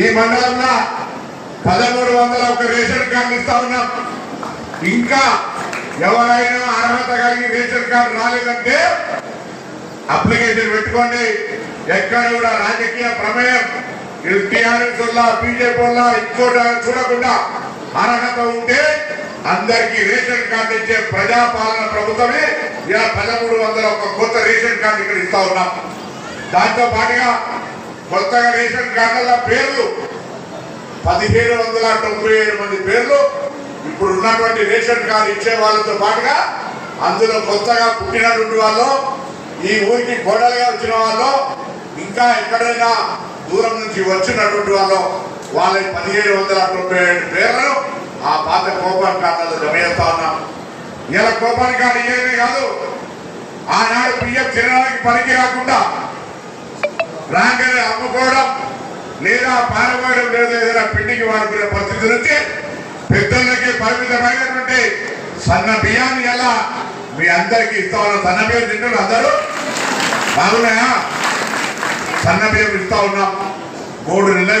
ఈ మండలంలో పదమూడు వందల ఒక రేషన్ కార్డు ఇస్తా ఉన్నాం. ఇంకా ఎవరైనా అర్హత కలిగి రేషన్ కార్డు రాలేదంటే అప్లికేషన్ పెట్టుకోండి. ఎక్కడ కూడా రాజకీయ ప్రమేయం. టీఆర్ఎస్ వల్ల బీజేపీ వల్ల ఇంకోట చూడకుండా అర్హత ఉంటే అందరికీ రేషన్ కార్డు ఇచ్చే ప్రజాపాలన ప్రభుత్వమే ఇలా పదమూడు వందల ఒక కొత్త రేషన్ కార్డు ఇక్కడ ఇస్తా ఉన్నాం. దాంతో పాటుగా కొత్తగా రేషన్ కార్డుల పేర్లు. పదిహేడు వందల తొంభై ఏడు మంది పేర్లు ఇప్పుడు ఉన్నటువంటి రేషన్ కార్డు ఇచ్చే వాళ్ళతో పాటుగా అందులో కొత్తగా పుట్టినటువంటి వాళ్ళు ఈ ఊరికి కోడలుగా వచ్చిన వాళ్ళు ఇంకా ఎక్కడైనా దూరం నుంచి వచ్చినటువంటి వాళ్ళు వాళ్ళ పదిహేడు వందల తొంభై ఏడు పేర్లను ఆ పాత కోపాన్ కార్డులలో జమ ఉన్నాం ఇలా కోపాన్ కార్డు ఇయ్యడమే కాదు ఆనాడు బియ్యం తినడానికి పనికి రాకుండా రాగానే లేదా పారబోయడం లేదా ఏదైనా పిండికి వాడుకునే పరిస్థితి నుంచి పెద్దలకి పరిమితమైనటువంటి సన్న బియ్యాన్ని ఎలా మీ అందరికి ఇస్తా సన్న బియ్యం తింటున్నారు అందరూ? బాగున్నాయా? సన్న బియ్యం ఇస్తా ఉన్నాం. మూడు నెలలు